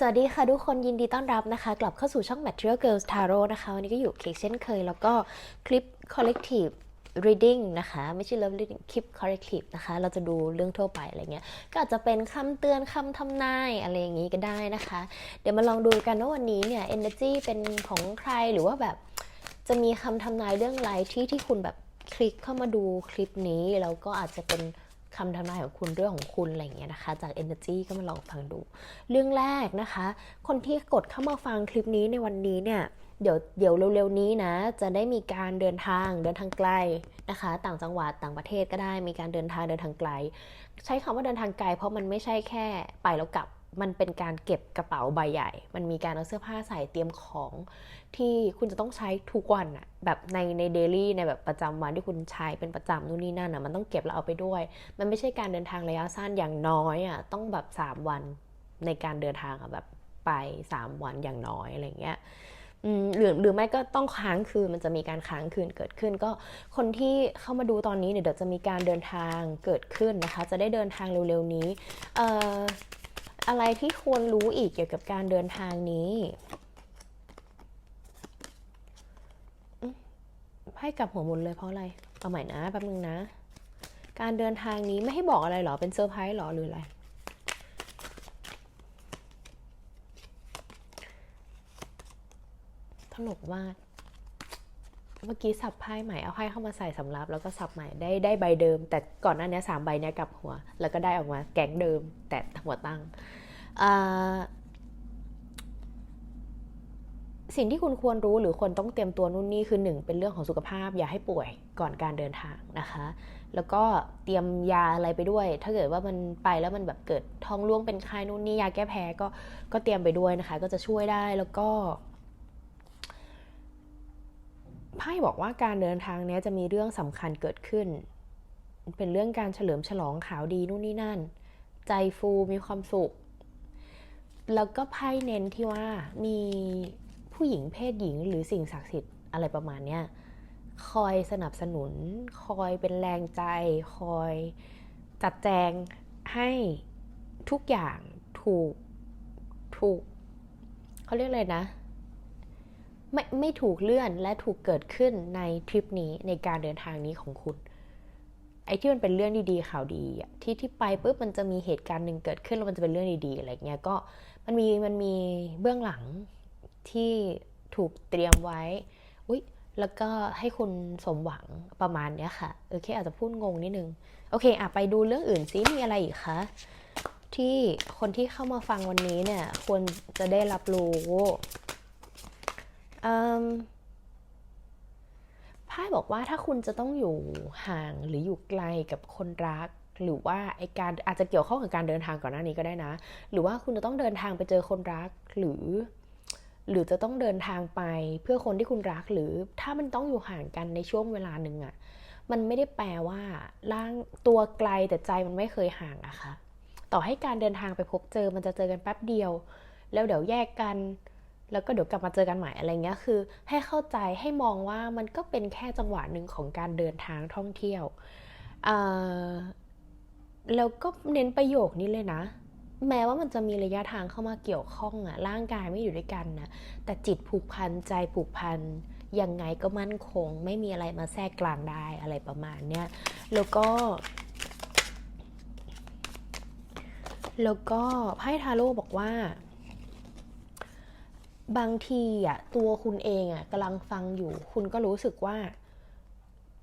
สวัสดีค่ะทุกคนยินดีต้อนรับนะคะ กลับเข้าสู่ช่อง Material Girls Tarot นะคะ วันนี้ก็อยู่เคเช่นเคย แล้วก็คลิป collective reading นะคะ ไม่ใช่ love reading คลิป collective นะคะ เราจะดูเรื่องทั่วไปอะไรเงี้ย ก็อาจจะเป็นคำเตือนคำทำนายอะไรอย่างนี้ก็ได้นะคะ เดี๋ยวมาลองดูกันว่าวันนี้เนี่ย energy เป็นของใครหรือว่าแบบจะมีคำทำนายเรื่องอะไรที่ที่คุณแบบคลิกเข้ามาดูคลิปนี้แล้วก็อาจจะเป็น คำทำนายของคุณเรื่องของคุณอะไรอย่างเงี้ยนะคะ จาก Energy ก็มาลองฟังดู เรื่องแรกนะคะ คนที่กดเข้ามาฟังคลิปนี้ในวันนี้เนี่ยเดี๋ยวเดี๋ยวเร็วๆนี้นะ จะได้มีการเดินทางเดินทางไกลนะคะ ต่างจังหวัดต่างประเทศก็ได้มีการเดินทางเดินทางไกล ใช้คำว่าเดินทางไกล เพราะมันไม่ใช่แค่ไปแล้วกลับ มันเป็นการเก็บกระเป๋าใบใหญ่ มันมีการเอาเสื้อผ้าใส่เตรียมของที่คุณจะต้องใช้ทุกวันอะแบบในในเดลี่ในแบบประจำวันที่คุณใช้เป็นประจำนู่นนี่นั่นอะมันต้องเก็บแล้วเอาไปด้วย มันไม่ใช่การเดินทางระยะสั้นอย่างน้อยอะต้องแบบ 3 วันในการเดินทางอะแบบไป 3 วันอย่างน้อยอะไรเงี้ยอืมหรือหรือไม่ก็ต้องค้างคืนมันจะมีการค้างคืนเกิดขึ้น ก็คนที่เข้ามาดูตอนนี้เนี่ยเดี๋ยวจะมีการเดินทางเกิดขึ้นนะคะ จะได้เดินทางเร็วๆนี้เอะไรที่ควรรู้อีกเกี่ยวกับการเดินทางนี้ให้กลับหัวหมุนเลยเพราะอะไร เอาใหม่นะแป๊บนึงนะ การเดินทางนี้ไม่ให้บอกอะไรหรอ เป็นเซอร์ไพรส์หรอหรืออะไร ตลกมาก เมื่อกี้สับไพ่ใหม่เอาไพ่เข้ามาใส่สำรับ แล้วก็สับใหม่ได้ได้ใบเดิม แต่ก่อนหน้านี้สามใบเนี้ยกลับหัว แล้วก็ได้ออกมาแก๊งเดิม แต่หัวตั้งสิ่งที่คุณควรรู้หรือควรต้องเตรียมตัวนู่นนี่คือหนึ่งเป็นเรื่องของสุขภาพ อย่าให้ป่วยก่อนการเดินทางนะคะ แล้วก็เตรียมยาอะไรไปด้วย ถ้าเกิดว่ามันไปแล้วมันแบบเกิดท้องร่วงเป็นไข้นู่นนี่ยาแก้แพ้ก็ก็เตรียมไปด้วยนะคะ ก็จะช่วยได้แล้วก็ ไพ่บอกว่าการเดินทางนี้จะมีเรื่องสำคัญเกิดขึ้น เป็นเรื่องการเฉลิมฉลองข่าวดีนู่นนี่นั่น ใจฟูมีความสุข แล้วก็ไพ่เน้นที่ว่ามีผู้หญิงเพศหญิงหรือสิ่งศักดิ์สิทธิ์อะไรประมาณเนี้ยคอยสนับสนุน คอยเป็นแรงใจ คอยจัดแจงให้ทุกอย่างถูกถูกเขาเรียกอะไรนะ ไม่ไม่ถูกเลื่อนและถูกเกิดขึ้นในทริปนี้ในการเดินทางนี้ของคุณ ไอ้ที่มันเป็นเรื่องดีๆข่าวดีอะที่ที่ไปปุ๊บมันจะมีเหตุการณ์หนึ่งเกิดขึ้นแล้วมันจะเป็นเรื่องดีๆอะไรเงี้ยก็มันมีมันมีเบื้องหลังที่ถูกเตรียมไว้อุ๊ยแล้วก็ให้คุณสมหวังประมาณเนี้ยค่ะโอเคอาจจะพูดงงนิดนึง โอเคอะไปดูเรื่องอื่นซิมีอะไรอีกคะที่คนที่เข้ามาฟังวันนี้เนี่ยควรจะได้รับรู้ ไพ่บอกว่าถ้าคุณจะต้องอยู่ห่างหรืออยู่ไกลกับคนรัก หรือว่าไอการอาจจะเกี่ยวข้องกับการเดินทางก่อนหน้านี้ก็ได้นะ หรือว่าคุณจะต้องเดินทางไปเจอคนรักหรือ หรือจะต้องเดินทางไปเพื่อคนที่คุณรัก หรือถ้ามันต้องอยู่ห่างกันในช่วงเวลาหนึ่งอะมันไม่ได้แปลว่าร่างตัวไกลแต่ใจมันไม่เคยห่างอะคะต่อให้การเดินทางไปพบเจอมันจะเจอกันแป๊บเดียว แล้วเดี๋ยวแยกกัน แล้วก็เดี๋ยวกลับมาเจอกันใหม่อะไรเงี้ยคือ ให้เข้าใจให้มองว่ามันก็เป็นแค่จังหวะหนึ่งของการเดินทางท่องเที่ยวแล้วก็เน้นประโยคนี้เลยนะ แม้ว่ามันจะมีระยะทางเข้ามาเกี่ยวข้องอะร่างกายไม่อยู่ด้วยกันนะแต่จิตผูกพันใจผูกพันยังไงก็มั่นคง ไม่มีอะไรมาแทรกกลางได้อะไรประมาณเนี้ยแล้วก็ แล้วก็ไพ่ทาโร่บอกว่า บางทีอะตัวคุณเองอะกำลังฟังอยู่ คุณก็รู้สึกว่า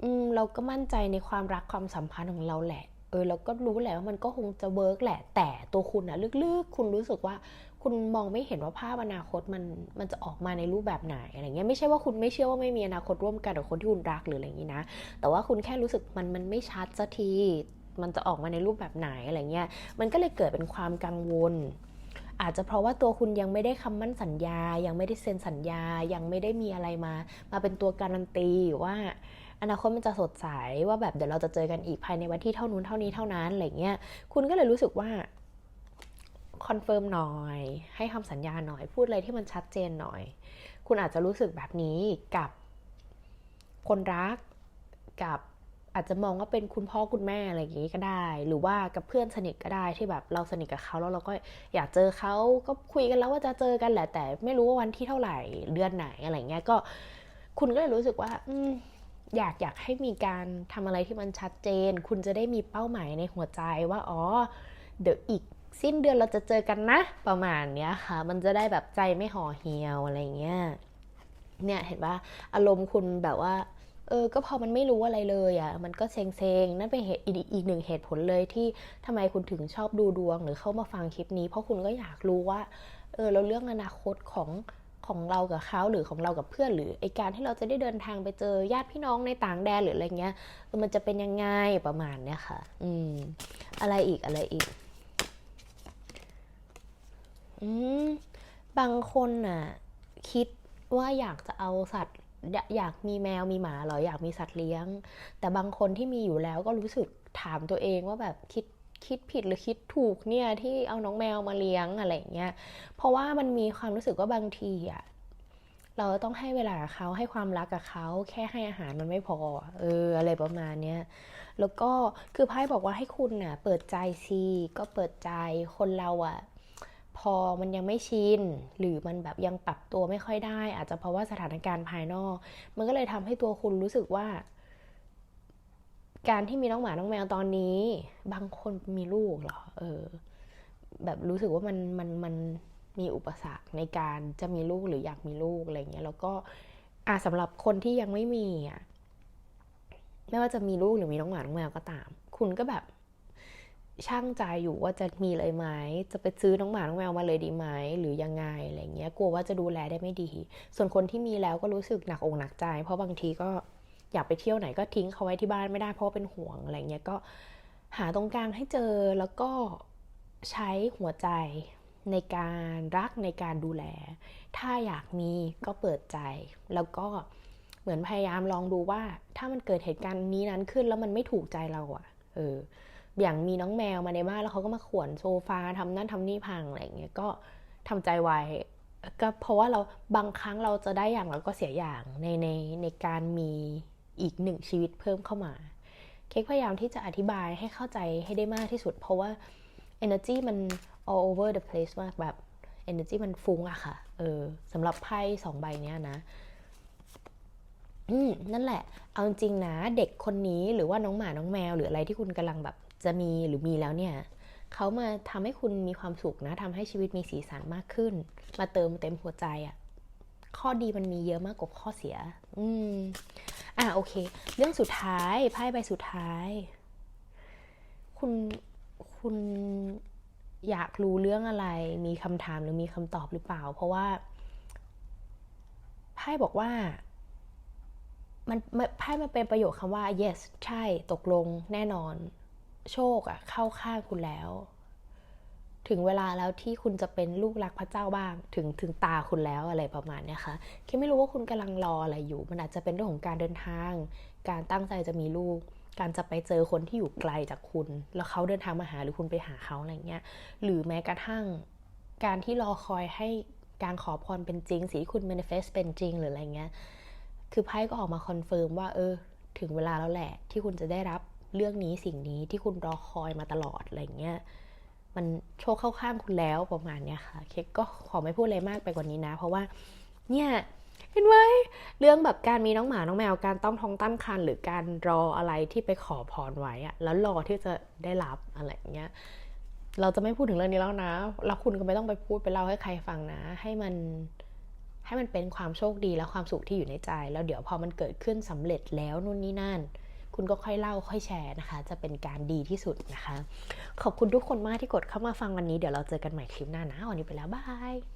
อืมเราก็มั่นใจในความรักความสัมพันธ์ของเราแหละ เออเราก็รู้แหละว่ามันก็คงจะเวิร์กแหละ แต่ตัวคุณอะลึกๆ คุณรู้สึกว่า คุณมองไม่เห็นว่าภาพอนาคตมันมันจะออกมาในรูปแบบไหนอะไรเงี้ยไม่ใช่ว่าคุณไม่เชื่อว่าไม่มีอนาคตร่วมกันกับคนที่คุณรักหรืออะไรอย่างนี้นะ แต่ว่าคุณแค่รู้สึกมันมันไม่ชัดสักทีมันจะออกมาในรูปแบบไหนอะไรเงี้ย มันก็เลยเกิดเป็นความกังวล อาจจะเพราะว่าตัวคุณยังไม่ได้คำมั่นสัญญา ยังไม่ได้เซ็นสัญญา ยังไม่ได้มีอะไรมา มาเป็นตัวการันตีว่าอนาคตมันจะสดใสว่าแบบเดี๋ยวเราจะเจอกันอีกภายในวันที่เท่านู้นเท่านี้เท่านั้นอะไรเงี้ย คุณก็เลยรู้สึกว่าคอนเฟิร์มหน่อย ให้คำสัญญาหน่อย พูดอะไรที่มันชัดเจนหน่อย คุณอาจจะรู้สึกแบบนี้กับคนรักกับ อาจจะมองว่าเป็นคุณพ่อคุณแม่อะไรอย่างงี้ก็ได้ หรือว่ากับเพื่อนสนิทก็ได้ที่แบบเราสนิทกับเขาแล้วเราก็อยากเจอเขาก็คุยกันแล้วว่าจะเจอกันแหละ แต่ไม่รู้ว่าวันที่เท่าไหร่เดือนไหนอะไรเงี้ยก็ คุณก็เลยรู้สึกว่าอืมอยากอยากให้มีการทำอะไรที่มันชัดเจน คุณจะได้มีเป้าหมายในหัวใจว่าอ๋อเดี๋ยวอีกสิ้นเดือนเราจะเจอกันนะ ประมาณเนี้ยค่ะ มันจะได้แบบใจไม่ห่อเหี่ยวอะไรเงี้ยเนี่ยเห็นว่าอารมณ์คุณแบบว่า เออ ก็พอมันไม่รู้อะไรเลยอะ่ะ มันก็เซ็งเซงนั่นเป็นเหตุอีกหนึ่งเหตุผลเลยที่ทำไมคุณถึงชอบดูดวงหรือเข้ามาฟังคลิปนี้ เพราะคุณก็อยากรู้ว่า เออแล้วเรื่องอนาคตของของเรากับเขาหรือของเรากับเพื่อนหรือไอการที่เราจะได้เดินทางไปเจอญาติพี่น้องในต่างแดนหรืออะไรเงี้ยออมันจะเป็นยังไงประมาณเนี้ยค่ะ อืม อะไรอีกอะไรอีก อืมบางคนน่ะ คิดว่าอยากจะเอาสัตว์ อยากมีแมวมีหมาหรออยากมีสัตว์เลี้ยง แต่บางคนที่มีอยู่แล้วก็รู้สึกถามตัวเองว่าแบบคิดคิดผิดหรือคิดถูกเนี่ยที่เอาน้องแมวมาเลี้ยงอะไรเงี้ย เพราะว่ามันมีความรู้สึกว่าบางทีอะเราต้องให้เวลาเขาให้ความรักกับเขาแค่ให้อาหารมันไม่พอ เออ อะไรประมาณเนี้ยแล้วก็คือไพ่บอกว่าให้คุณน่ะ เปิดใจสิก็เปิดใจคนเราอะ อมันยังไม่ชินหรือมันแบบยังปรับตัวไม่ค่อยได้ อาจจะเพราะว่าสถานการณ์ภายนอก มันก็เลยทำให้ตัวคุณรู้สึกว่า การที่มีน้องหมาน้องแมวตอนนี้ บางคนมีลูกเหรอเออ แบบรู้สึกว่ามันมันมันมีอุปสรรคในการจะมีลูกหรืออยากมีลูกอะไรเงี้ยแล้วก็อะสำหรับคนที่ยังไม่มีอะไม่ว่าจะมีลูกหรือมีน้องหมาน้องแมวก็ตาม คุณก็แบบ ช่างใจอยู่ว่าจะมีเลยไหมจะไปซื้อน้องหมาน้องแมวมาเลยดีไหมหรือยังไงอะไรเงี้ยกลัวว่าจะดูแลได้ไม่ดี ส่วนคนที่มีแล้วก็รู้สึกหนักอกหนักใจ เพราะบางทีก็อยากไปเที่ยวไหนก็ทิ้งเขาไว้ที่บ้านไม่ได้เพราะาเป็นห่วงอะไรเงี้ยก็หาตรงกลางให้เจอแล้วก็ใช้หัวใจในการรักในการดูแล ถ้าอยากมีก็เปิดใจ แล้วก็เหมือนพยายามลองดูว่า ถ้ามันเกิดเหตุการณ์นี้นั้นขึ้นแล้วมันไม่ถูกใจเราอะเออ อย่างมีน้องแมวมาในบ้านแล้วเขาก็มาข่วนโซฟาทำนั่นทำนี่พังอะไรเงี้ยก็ทำใจไว้ก็เพราะว่าเราบางครั้งเราจะได้อย่างเราก็เสียอย่างในในในการมีอีกหนึ่งชีวิตเพิ่มเข้ามา เค้กพยายามที่จะอธิบายให้เข้าใจให้ได้มากที่สุด เพราะว่า energy มัน all over the place มากแบบ energy มันฟุ้งอะค่ะ เออสำหรับไพ่สองใบเนี้ยนะ อืมนั่นแหละ เอาจริงนะ เด็กคนนี้หรือว่าน้องหมาน้องแมว หรืออะไรที่คุณกำลังแบบ จะมีหรือมีแล้วเนี่ยเขามาทำให้คุณมีความสุขนะทำให้ชีวิตมีสีสันมากขึ้น มาเติมเต็มหัวใจอะข้อดีมันมีเยอะมากกว่าข้อเสีย อืม อะโอเค เรื่องสุดท้ายไพ่ใบสุดท้าย คุณคุณอยากรู้เรื่องอะไร มีคำถามหรือมีคำตอบหรือเปล่า เพราะว่าไพ่บอกว่า มันมันไพ่มันเป็นประโยคคำว่า yes ใช่ตกลงแน่นอน โชคอะเข้าข้างคุณแล้ว ถึงเวลาแล้วที่คุณจะเป็นลูกรักพระเจ้าบ้าง ถึงถึงตาคุณแล้วอะไรประมาณนี้ค่ะคิดไม่รู้ว่าคุณกำลังรออะไรอยู่ มันอาจจะเป็นเรื่องของการเดินทาง การตั้งใจจะมีลูก การจะไปเจอคนที่อยู่ไกลจากคุณ แล้วเขาเดินทางมาหาหรือคุณไปหาเขาอะไรเงี้ย หรือแม้กระทั่งการที่รอคอยให้การขอพรเป็นจริงสิ่งที่คุณ manifest เป็นจริงหรืออะไรเงี้ย คือไพ่ก็ออกมาคอนเฟิร์มว่าเออ ถึงเวลาแล้วแหละ ที่คุณจะได้รับ เรื่องนี้สิ่งนี้ที่คุณรอคอยมาตลอดอะไรเงี้ยมันโชคเข้าข้างคุณแล้วประมาณเนี้ยค่ะ เค้กก็ขอไม่พูดอะไรมากไปกว่านี้นะ เพราะว่าเนี่ยเห็นไหมเรื่องแบบการมีน้องหมา น้องแมว การต้องท้องตั้งครรภ์หรือการรออะไรที่ไปขอพรไว้อะแล้วรอที่จะได้รับอะไรเงี้ย เราจะไม่พูดถึงเรื่องนี้แล้วนะ แล้วคุณก็ไม่ต้องไปพูดไปเล่าให้ใครฟังนะ ให้มันให้มันเป็นความโชคดีและความสุขที่อยู่ในใจ แล้วเดี๋ยวพอมันเกิดขึ้นสำเร็จแล้วนู่นนี่นั่น คุณก็ค่อยเล่าค่อยแชร์นะคะ จะเป็นการดีที่สุดนะคะ ขอบคุณทุกคนมากที่กดเข้ามาฟังวันนี้เดี๋ยวเราเจอกันใหม่คลิปหน้านะวันนี้ไปแล้วบาย